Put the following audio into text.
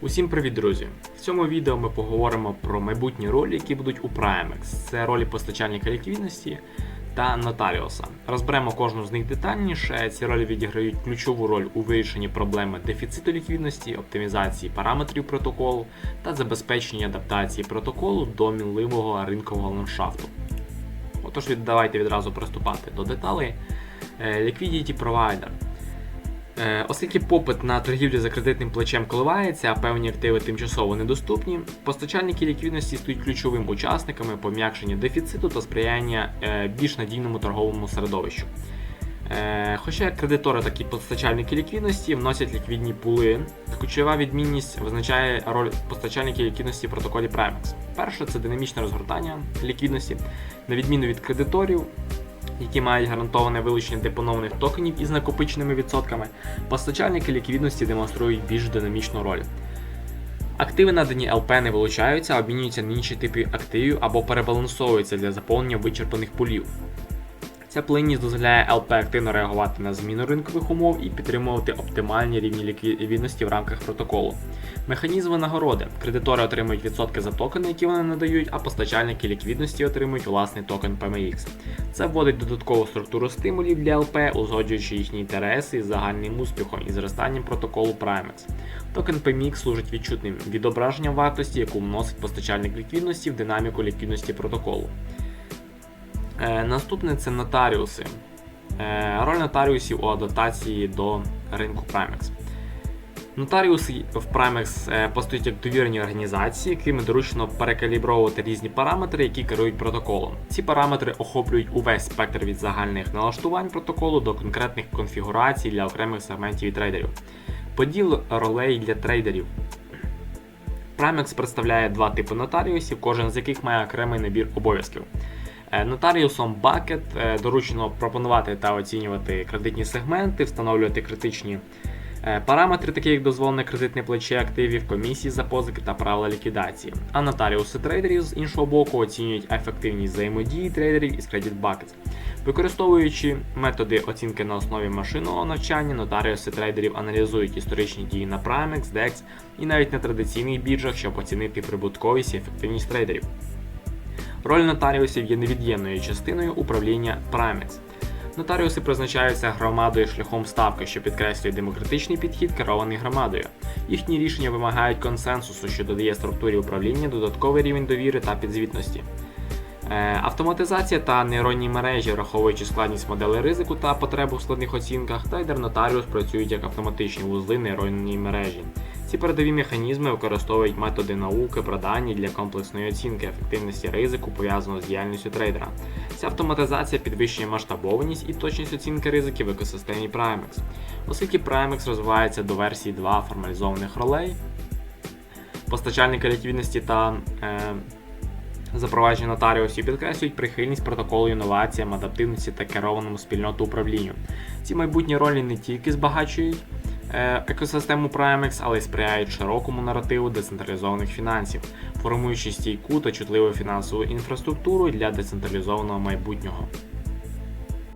Усім привіт, друзі! В цьому відео ми поговоримо про майбутні ролі, які будуть у Primex. Це ролі постачальника ліквідності та нотаріуса. Розберемо кожну з них детальніше. Ці ролі відіграють ключову роль у вирішенні проблеми дефіциту ліквідності, оптимізації параметрів протоколу та забезпеченні адаптації протоколу до мінливого ринкового ландшафту. Отож, давайте відразу приступати до деталей. Е, Liquidity Provider. Е, Оскільки попит на торгівлю за кредитним плечем коливається, а певні активи тимчасово недоступні, постачальники ліквідності стають ключовим учасниками пом'якшення дефіциту та сприяння е, більш надійному торговому середовищу. Е, Хоча як кредитори, так і постачальники ліквідності вносять ліквідні пули, ключова відмінність визначає роль постачальників ліквідності в протоколі Primex. Перше це динамічне розгортання ліквідності, на відміну від кредиторів, які мають гарантоване вилучення депонованих токенів із накопиченими відсотками, постачальники ліквідності демонструють більш динамічну роль. Активи надані ЛП не вилучаються, а обмінюються на інші типи активів або перебалансовуються для заповнення вичерпаних пулів. Ця плинність дозволяє ЛП активно реагувати на зміну ринкових умов і підтримувати оптимальні рівні ліквідності в рамках протоколу. Механізми нагороди. Кредитори отримують відсотки за токени, які вони надають, а постачальники ліквідності отримують власний токен PMX. Це вводить додаткову структуру стимулів для ЛП, узгоджуючи їхні інтереси з загальним успіхом і зростанням протоколу Primex. Токен PMX служить відчутним відображенням вартості, яку вносить постачальник ліквідності в динаміку ліквідності протоколу. Е, наступне це нотаріуси. Е, роль нотаріусів у адаптації до ринку Primex. Нотаріуси в Primex е, постають як довірені організації, якими доручено перекалібровувати різні параметри, які керують протоколом. Ці параметри охоплюють увесь спектр від загальних налаштувань протоколу до конкретних конфігурацій для окремих сегментів і трейдерів. Поділ ролей для трейдерів. Primex представляє два типи нотаріусів, кожен з яких має окремий набір обов'язків. Е, Нотаріусом Bucket е, доручено пропонувати та оцінювати кредитні сегменти, встановлювати критичні параметри, такі як дозволене кредитне плече активів, комісії за позики та правила ліквідації. А нотаріуси трейдерів з іншого боку оцінюють ефективність взаємодії трейдерів із Credit Bucket. Використовуючи методи оцінки на основі машинного навчання, нотаріуси трейдерів аналізують історичні дії на Primex, DEX і навіть на традиційних біржах, щоб оцінити прибутковість і ефективність трейдерів. Роль нотаріусів є невід'ємною частиною управління Primex. Нотаріуси призначаються громадою шляхом ставки, що підкреслює демократичний підхід, керований громадою. Їхні рішення вимагають консенсусу, що додає структурі управління додатковий рівень довіри та підзвітності. Е, Автоматизація та нейронні мережі, враховуючи складність моделей ризику та потребу в складних оцінках, трейдер нотаріус працюють як автоматичні вузли нейронній мережі. Ці передові механізми використовують методи науки, продані для комплексної оцінки ефективності ризику, пов'язаного з діяльністю трейдера. Ця автоматизація підвищує масштабованість і точність оцінки ризиків в екосистемі Primex. Оскільки Primex розвивається до версії 2 формалізованих ролей, постачальники ліквідності та е, запровадження нотаріусів підкреслюють прихильність протоколу інноваціям, адаптивності та керованому спільноту управлінню. Ці майбутні ролі не тільки збагачують екосистему Primex, але й сприяють широкому наративу децентралізованих фінансів, формуючи стійку та чутливу фінансову інфраструктуру для децентралізованого майбутнього.